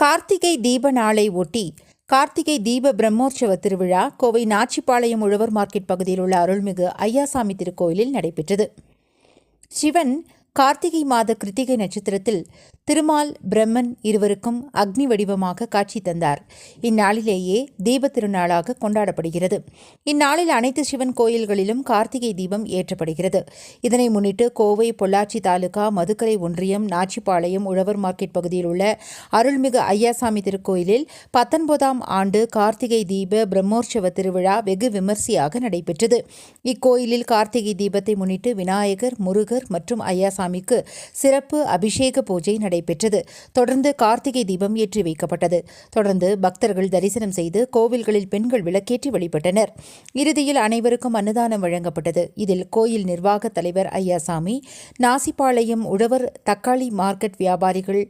கார்த்திகை தீப நாளை ஒட்டி கார்த்திகை தீப பிரம்மோற்சவ திருவிழா கோவை நாச்சிபாளையம் உழவர் மார்க்கெட் பகுதியில் உள்ள அருள்மிகு ஐயாசாமி திருக்கோயிலில் நடைபெற்றது. சிவன் கார்த்திகை மாத கிருத்திகை நட்சத்திரத்தில் திருமால் பிரம்மன் இருவருக்கும் அக்னி வடிவமாக காட்சி தந்தார். இந்நாளிலேயே தீப திருநாளாக கொண்டாடப்படுகிறது. இந்நாளில் அனைத்து சிவன் கோயில்களிலும் கார்த்திகை தீபம் ஏற்றப்படுகிறது. இதனை முன்னிட்டு கோவை பொள்ளாச்சி தாலுகா மதுக்கரை ஒன்றியம் நாச்சிபாளையம் உழவர் மார்க்கெட் பகுதியில் உள்ள அருள்மிகு ஐயாசாமி திருக்கோயிலில் பத்தொன்பதாம் ஆண்டு கார்த்திகை தீப பிரம்மோற்சவ திருவிழா வெகு விமர்சையாக நடைபெற்றது. இக்கோயிலில் கார்த்திகை தீபத்தை முன்னிட்டு விநாயகர் முருகர் மற்றும் சுவாமிக்கு சிறப்பு அபிஷேக பூஜை நடைபெற்றது. தொடர்ந்து கார்த்திகை தீபம் ஏற்றி வைக்கப்பட்டது. தொடர்ந்து பக்தர்கள் தரிசனம் செய்து கோவில்களில் பெண்கள் விளக்கேற்றி வழிபட்டனர். இறுதியில் அனைவருக்கும் அன்னதானம் வழங்கப்பட்டது. இதில் கோயில் நிர்வாக தலைவர் ஐயாசாமி நாசிப்பாளையம் உழவர் தக்காளி மார்க்கெட் வியாபாரிகள்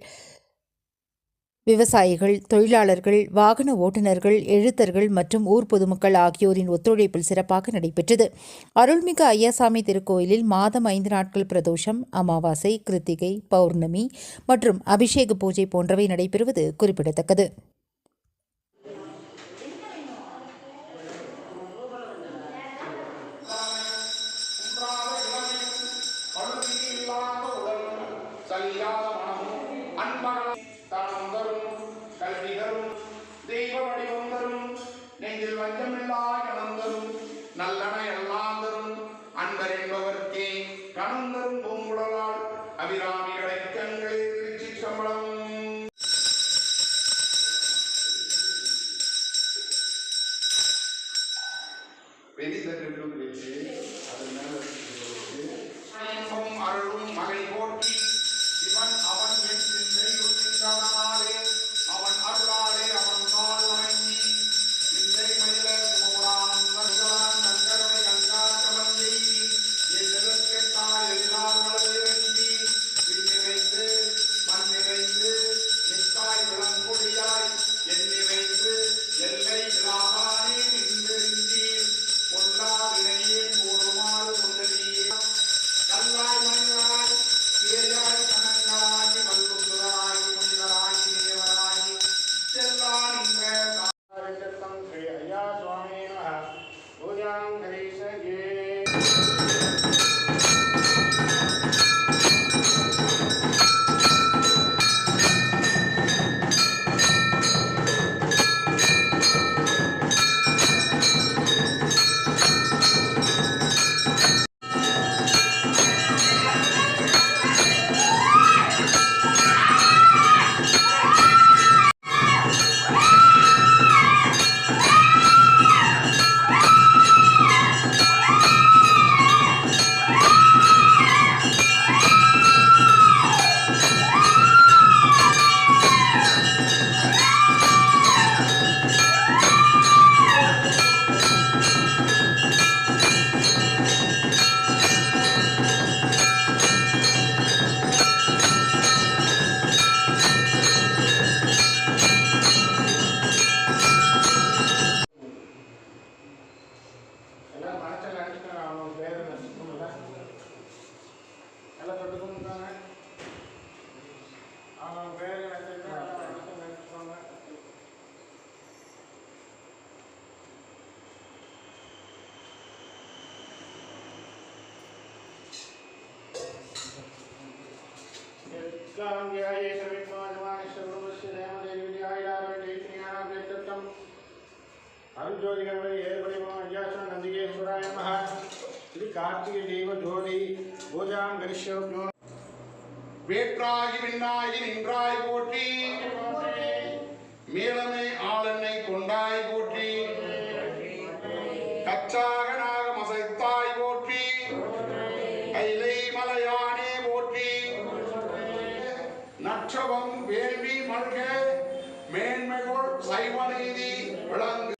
விவசாயிகள் தொழிலாளர்கள் வாகன ஓட்டுநர்கள் எழுத்தர்கள் மற்றும் ஊர் பொதுமக்கள் ஆகியோரின் ஒத்துழைப்பில் சிறப்பாக நடைபெற்றது. அருள்மிகு ஐயாசாமி திருக்கோயிலில் மாதம் ஐந்து நாட்கள் பிரதோஷம் அமாவாசை கிருத்திகை பௌர்ணமி மற்றும் அபிஷேக பூஜை போன்றவை நடைபெறுவது குறிப்பிடத்தக்கது. நெஞ்சில் வஞ்சமில்லா கணம் நல்லன यत्काङ्ग्याये सविद्वाजमानस्य गुरुवस्य देवदेवीर्यायिरावेण्डैत्रियाणाभ्यर्थम् அருஞ்சோதிகளை ஏற்படிமோ ஐயாசன் நந்திகேஸ்வராய நம ஸ்ரீ கார்த்திகை தெய்வ ஜோதி பூஜாம் கரிஷ்யோ வேற்றாகி விண்ணாகி நின்றாய் போற்றி மேலமே ஆளெண்ணை கொண்டாய் போற்றி வேள்வி மல்க மேன்மைகள் சைவ நீதி விளங்கு.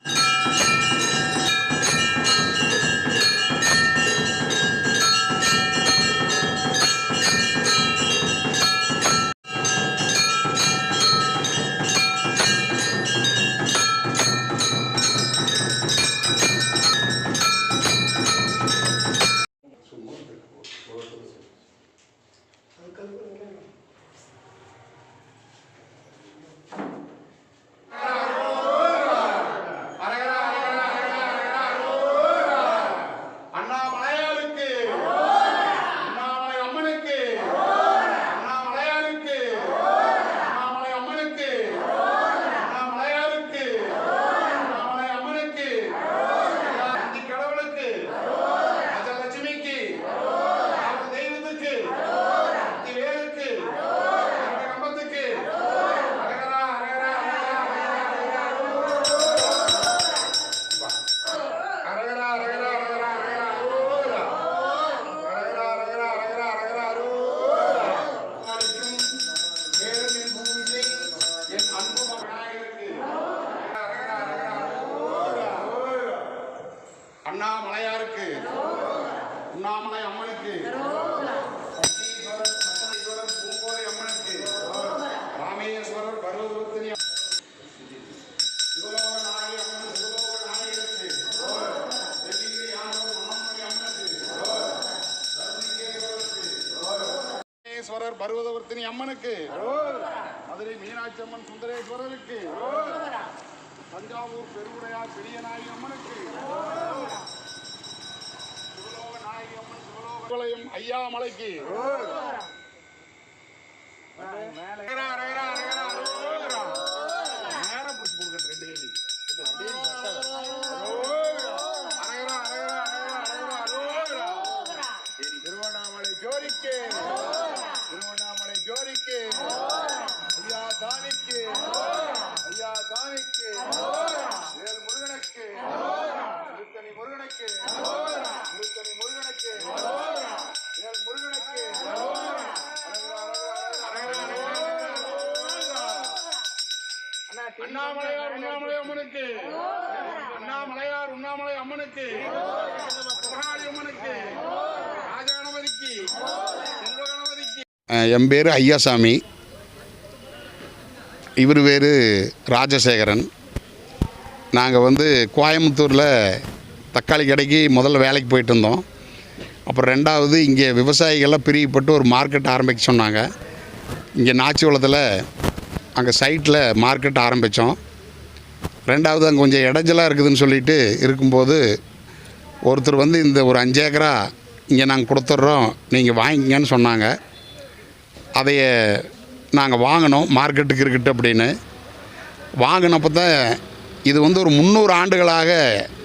உண்ணாமலையாருக்கு. உண்ணாமலை அம்மனுக்கு. சட்டீஸ்வரர் பூங்கோதை அம்மனுக்கு. ராமேஸ்வரர் பர்வதத்தினி பருவதவர்த்தினி அம்மனுக்கு. மதுரை மீனாட்சி அம்மன் சுந்தரேஸ்வரருக்கு. தஞ்சாவூர் பெருவுடையார் பெரியநாயகி அம்மனுக்கு. அம்மன் சிவலோகம் அம்மனுக்கு செல்வ கணபதிக்கு. என் பேர் ஐயாசாமி. இவர் பேர் ராஜசேகரன். நாங்கள் வந்து கோயம்புத்தூரில் தக்காளி கடைக்கு முதல்ல வேலைக்கு போயிட்டு இருந்தோம். அப்புறம் ரெண்டாவது இங்கே விவசாயிகள்லாம் பிரியப்பட்டு ஒரு மார்க்கெட் ஆரம்பிக்க சொன்னாங்க. இங்கே நாச்சிகுளத்தில் அங்கே சைட்டில் மார்க்கெட் ஆரம்பித்தோம் ரெண்டாவது அங்கே கொஞ்சம் இடைஞ்சலாக இருக்குதுன்னு சொல்லிட்டு இருக்கும்போது ஒருத்தர் வந்து இந்த ஒரு அஞ்சு ஏக்கரா இங்கே நாங்கள் கொடுத்துட்றோம் நீங்கள் வாங்கிக்கங்கன்னு சொன்னாங்க. அதைய நாங்கள் வாங்கினோம் மார்க்கெட்டுக்கு இருக்கட்டு அப்படின்னு. வாங்கினப்போ தான் இது வந்து ஒரு முந்நூறு ஆண்டுகளாக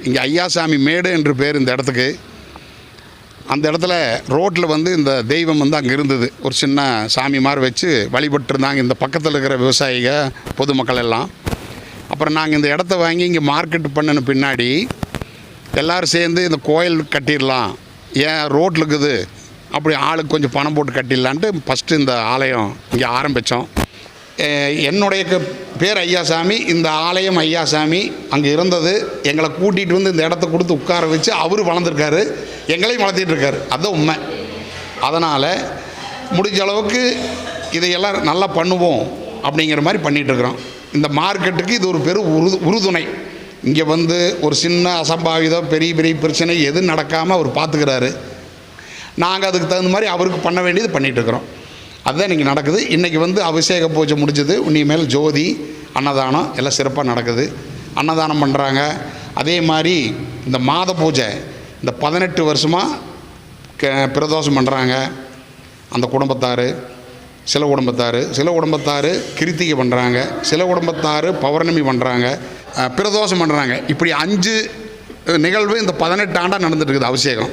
இங்கே ஐயாசாமி மேடு என்று பேர் இந்த இடத்துக்கு. அந்த இடத்துல ரோட்டில் வந்து இந்த தெய்வம் வந்து அங்கே இருந்தது. ஒரு சின்ன சாமி மாதிரி வச்சு வழிபட்டு இருந்தாங்க இந்த பக்கத்தில் இருக்கிற விவசாயிக பொதுமக்கள் எல்லாம். அப்புறம் நாங்கள் இந்த இடத்த வாங்கி இங்கே மார்க்கெட் பண்ணின பின்னாடி எல்லோரும் சேர்ந்து இந்த கோயில் கட்டிடலாம். ஏன் ரோட்டில் இருக்குது? அப்படி ஆளுக்கு கொஞ்சம் பணம் போட்டு கட்டிடலான்ட்டு ஃபஸ்ட்டு இந்த ஆலயம் இங்கே ஆரம்பித்தோம் என்னுடைய க- பேர் ஐயாசாமி. இந்த ஆலயம் ஐயாசாமி அங்கே இருந்தது. எங்களை கூட்டிகிட்டு வந்து இந்த இடத்த கொடுத்து உட்கார வச்சு அவர் வளர்ந்துருக்காரு. எங்களையும் வளர்த்திட்டு இருக்காரு அதுதான் உண்மை. அதனால் முடிஞ்ச அளவுக்கு இதையெல்லாம் நல்லா பண்ணுவோம் அப்படிங்கிற மாதிரி பண்ணிகிட்ருக்குறோம் இந்த மார்க்கெட்டுக்கு இது ஒரு பெரும் உரு உறுதுணை. இங்கே வந்து ஒரு சின்ன அசம்பாவிதம் பெரிய பெரிய பிரச்சனை எதுவும் நடக்காமல் அவர் பார்த்துக்கிறாரு நாங்கள் அதுக்கு தகுந்த மாதிரி அவருக்கு பண்ண வேண்டியது பண்ணிகிட்ருக்குறோம் அதுதான் இன்றைக்கி நடக்குது. இன்றைக்கி வந்து அபிஷேக பூஜை முடிஞ்சது. இனிமேல் ஜோதி அன்னதானம் எல்லாம் சிறப்பாக நடக்குது. அன்னதானம் பண்ணுறாங்க அதே மாதிரி இந்த மாத பூஜை இந்த பதினெட்டு வருஷமாக க பிரதோஷம் பண்ணுறாங்க அந்த குடும்பத்தார். சில குடும்பத்தார் சில குடும்பத்தார் கிருத்திகை பண்ணுறாங்க சில குடும்பத்தார் பௌர்ணமி பண்ணுறாங்க பிரதோஷம் பண்ணுறாங்க இப்படி அஞ்சு நிகழ்வு இந்த பதினெட்டு ஆண்டாக நடந்துட்டு இருக்குது அபிஷேகம்.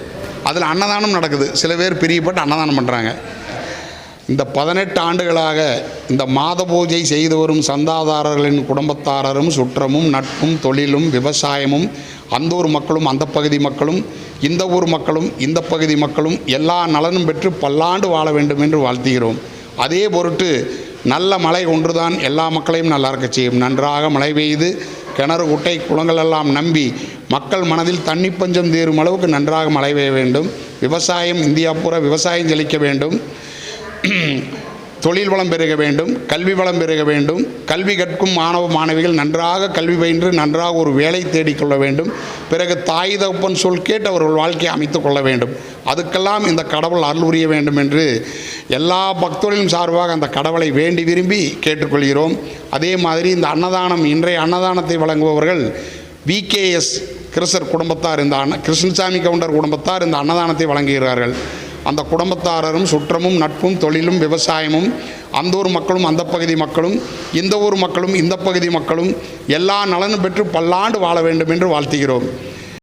அதில் அன்னதானம் நடக்குது. சில பேர் பிரியப்பட்டு அன்னதானம் பண்ணுறாங்க இந்த பதினெட்டு ஆண்டுகளாக இந்த மாத பூஜை செய்து வரும் சந்தாதாரர்களின் குடும்பத்தாரரும் சுற்றமும் நட்பும் தொழிலும் விவசாயமும் அந்த ஊர் மக்களும் அந்த பகுதி மக்களும் இந்த ஊர் மக்களும் இந்த பகுதி மக்களும் எல்லா நலனும் பெற்று பல்லாண்டு வாழ வேண்டும் என்று வாழ்த்துகிறோம். அதே பொருட்டு நல்ல மழை ஒன்றுதான் எல்லா மக்களையும் நல்லா இருக்க செய்யும். நன்றாக மழை பெய்து கிணறு குட்டை குளங்கள் எல்லாம் நம்பி மக்கள் மனதில் தண்ணி பஞ்சம் தீரும் அளவுக்கு நன்றாக மழை பெய்ய வேண்டும். விவசாயம் இந்தியா பூரா விவசாயம் செழிக்க வேண்டும். தொழில் வளம் பெருக வேண்டும் கல்வி வளம் பெருக வேண்டும் கல்வி கற்கும் மாணவ மாணவிகள் நன்றாக கல்வி பயின்று நன்றாக ஒரு வேலை தேடிக்கொள்ள வேண்டும். பிறகு தாய் தகப்பன் சொல் கேட்டு அவர்கள் வாழ்க்கையை அமைத்து கொள்ள வேண்டும். அதுக்கெல்லாம் இந்த கடவுள் அருள் புரிய வேண்டும் என்று எல்லா பக்தர்களின் சார்பாக அந்த கடவுளை வேண்டி விரும்பி கேட்டுக்கொள்கிறோம். அதே மாதிரி இந்த அன்னதானம் இன்றைய அன்னதானத்தை வழங்குபவர்கள் விகேஎஸ் கிருஷ்ணர் குடும்பத்தார் இந்த அன்ன கிருஷ்ணசாமி கவுண்டர் குடும்பத்தார் இந்த அன்னதானத்தை வழங்குகிறார்கள். அந்த குடும்பத்தாரரும் சுற்றமும் நட்பும் தொழிலும் விவசாயமும் அந்த ஊர் மக்களும் அந்த பகுதி மக்களும் இந்த ஊர் மக்களும் இந்த பகுதி மக்களும் எல்லா நலனும் பெற்று பல்லாண்டு வாழ வேண்டும் என்று வாழ்த்துகிறோம்.